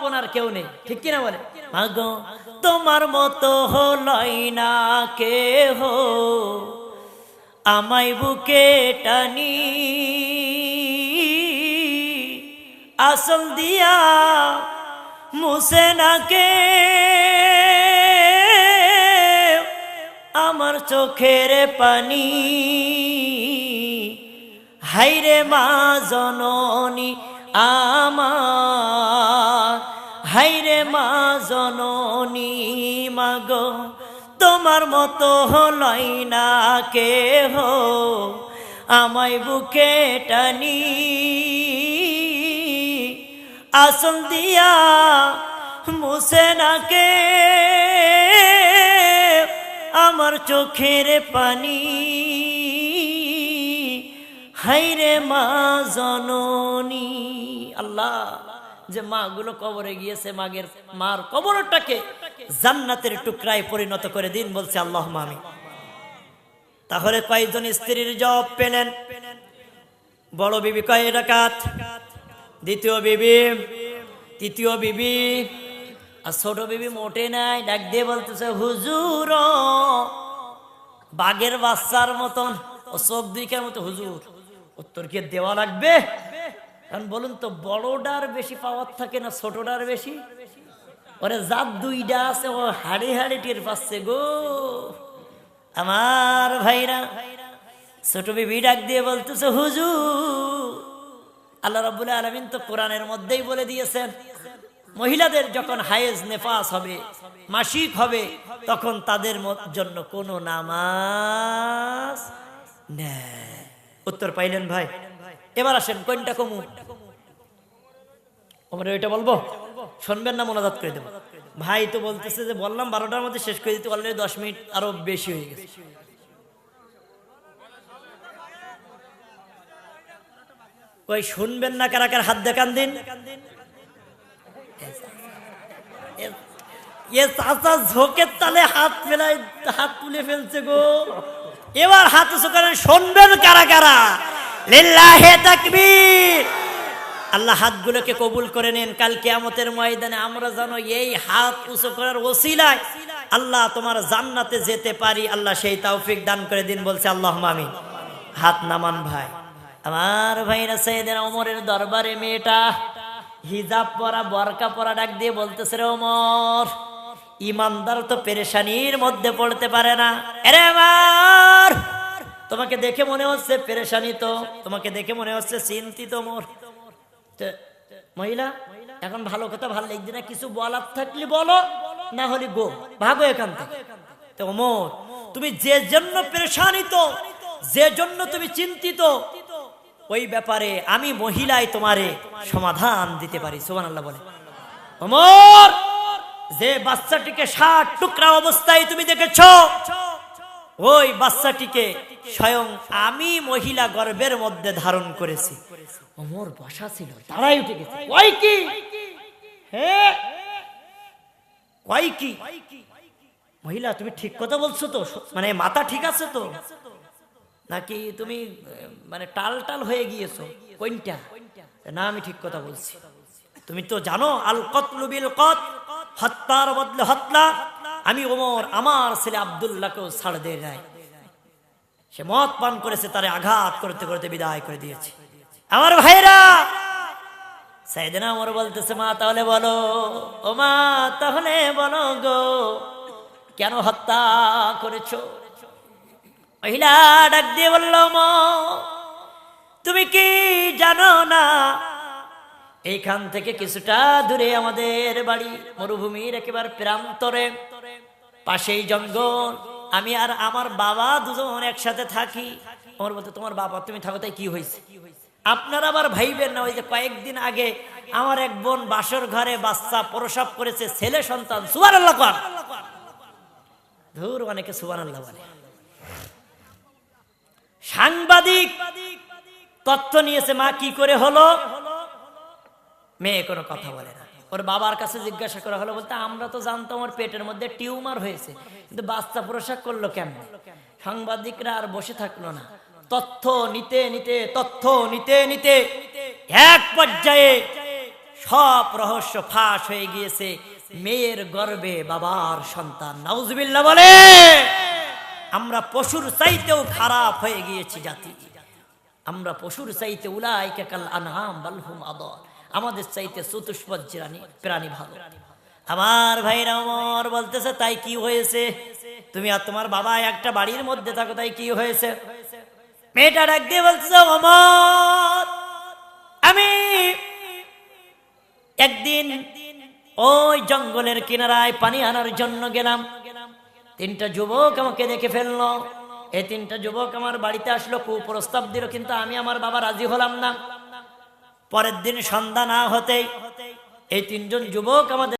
আপন আর কেউ নেই। ঠিক কিনা বলে? মাগো তোমার মতো হলই না কে হো আমায় বুকে টানি। আসল দিয়া মুসে নাকে আমার চোখের পানি। হাইরে মা জননী আমার। হাইরে মা জননী মাগো, তোমার মতো হলই না কে হো আমায় বুকে টানি, আসল দিয়া মুসে নাকে আমার চোখের পানি, হাইরে মা জননী, আল্লাহ। যে মা গুলো কবরে গিয়েছে, মাগের মার কবরটাকে জান্নাতের টুকরায় পরিণত করে দিন বলছে আল্লাহ মামি তাহলে কয়েকজন স্ত্রীর জব পেলেন, বড় বিবি কয় ডাকাত। দ্বিতীয় বিবি, তৃতীয় বিবি, আর ছোট বিবি মোটে নাই, ডাক দিয়ে বলতেছে, হুজুর, বাঘের বাচ্চার মতন, ও চোখ দুইকার মতো, হুজুর, উত্তর কি দেওয়া লাগবে? কারণ বলুন তো বড়টার বেশি পাওয়ার থাকে না ছোটটার বেশি? ওরে জাত দুইটা আছে, ও হাড়ি হাড়ি টের পাচ্ছে গো। আমার ভাইরা, ছোট বিবি ডাক দিয়ে বলতেছে, হুজুর, আল্লাহ রাব্বুল আলামিন তো কোরআনের মধ্যেই বলে দিয়েছেন, মহিলাদের যখন হায়েজ নেফাস হবে, মাসিক হবে, তখন তাদের জন্য কোনো নামাজ উত্তর পাইলেন ভাই। এবার আসেন, কোনটা কমু? আমরা ওইটা বলব? শুনবেন না, মোনাজাত করে দেবো। ভাই তো বলতেছে যে, বললাম বারোটার মধ্যে শেষ করে দিতে অলরেডি দশ মিনিট আরও বেশি হয়ে গেছে। ওই শুনবেন না, কারা কার হাত দেখান দিন। এ ঝোঁকের তালে হাত ফেলাই হাত তুলে ফেলছে গো। এবার হাত উঁচু শুনবেন কারা কারা। লিল্লাহে তাকবীর। আল্লাহ হাতগুলোকে কবুল করে নেন। কাল কিয়ামতের ময়দানে আমরা জানো এই হাত উঁচু করার ওসিলায় আল্লাহ তোমার জান্নাতে যেতে পারি। আল্লাহ সেই তৌফিক দান করে দিন, বলছে আল্লাহ মামি হাত নামান ভাই। আমার ভাইরা সৈয়দের ওমরের দরবারে মেয়েটা হিজাব পরা, বরকা পরা ডাক দিয়ে বলতেছে, রে ওমর, ইমানদার তো পেরেশানির মধ্যে পড়তে পারে না। আরে আমার তোমাকে দেখে মনে হচ্ছে পেরেশানি তো, তোমাকে দেখে মনে হচ্ছে চিন্তিত মোর। মহিলা, এখন ভালো কথা ভালো লাগছে না, কিছু বলার থাকলে বলো, না হলে গো, ভাগো এখান থেকে। তো তুমি যে জন্য পেরেশানিত যে জন্য তুমি চিন্তিত, ওই ব্যাপারে আমি মহিলাই তোমারে সমাধান দিতে পারি সোমান আল্লাহ বলে ওমর যে বাচ্চাটিকে ষাট টুকরা অবস্থায় তুমি দেখেছ, ওই বাচ্চাটিকে স্বয়ং আমি মহিলা গর্ভের মধ্যে ধারণ করেছি। ওমর বসা ছিল তারাই উঠে গেছে। মহিলা, তুমি ঠিক কথা বলছো তো মানে মাথা ঠিক আছে তো? নাকি তুমি মানে টাল টাল হয়ে গিয়েছো? কোনটা? না, আমি ঠিক কথা বলছি। তুমি তো জানো, আল কতলু কত হত্যার বদলে হত্যা আমি ওমর, আমার ছেলে আব্দুল্লাহকেও ছাড় দিয়ে যায় সে মদ পান করেছে তারে আঘাত করতে করতে বিদায় করে দিয়েছে। আমার ভাইরা সাইদিনা ওমর বলতেছে মা তাহলে বলো। ও মা তাহলে বলো গো কেন হত্যা করেছ? মহিলা ডাক দিয়ে বলল "মা, তুমি কি জানো না এইখান থেকে কিছুটা দূরে আমাদের বাড়ি মরুভূমির একেবারে প্রান্তরে পাশেই জঙ্গল আমি আর আমার বাবা দুজন একসাথে থাকি। আমার বলতে তোমার বাবা, তুমি থাকো, তাই কি হয়েছে? আপনারা আবার ভাইবেন না, ওই যে কয়েকদিন আগে আমার এক বোন বাসর ঘরে বাচ্চা প্রসব করেছে, ছেলে সন্তান সুবান আল্লাহ ধুর অনেকে সুবান আল্লাহ বলে। সাংবাদিক তথ্য নিয়েছে, মা, কি করে হলো? মেয়ে কোনো কথা বলে না। ওর বাবার কাছে জিজ্ঞাসা করা হলো, বলতে আমরা তো জানতাম ওর পেটের মধ্যে টিউমার হয়েছে, কিন্তু বাচ্চা প্রসাদ করল কেমন সাংবাদিকরা আর বসে থাকল না। তথ্য নিতে নিতে, তথ্য নিতে নিতে এক পর্যায়ে সব রহস্য ফাঁস হয়ে গিয়েছে মেয়ের গর্বে বাবার সন্তান। নাউজুবিল্লাহ বলে, আমরা পশুর চাইতেও খারাপ হয়ে গিয়েছি জাতি। আমরা পশুর চাইতে উলাইকা কাল আনহাম বালহুম আদর। আমাদের চাইতে চতুষ্পদ প্রাণী প্রাণী ভালো। আমার ভাইরা আমার বলতেছে, তাই কি হয়েছে? তুমি আর তোমার বাবা একটা বাড়ির মধ্যে থাকো, তাই কি হয়েছে? মেয়েটা ডাক দিয়ে বলতেছে, অমর, আমি একদিন ওই জঙ্গলের কিনারায় পানি আনার জন্য গেলাম। তিনটা যুবক আমাকে দেখে ফেলল। এই তিনটা যুবক আমার বাড়িতে আসলো, কুপ্রস্তাব দিল, কিন্তু আমি আমার বাবা রাজি হলাম না। পরের দিন সন্ধ্যা না হতেই এই তিনজন যুবক আমাদের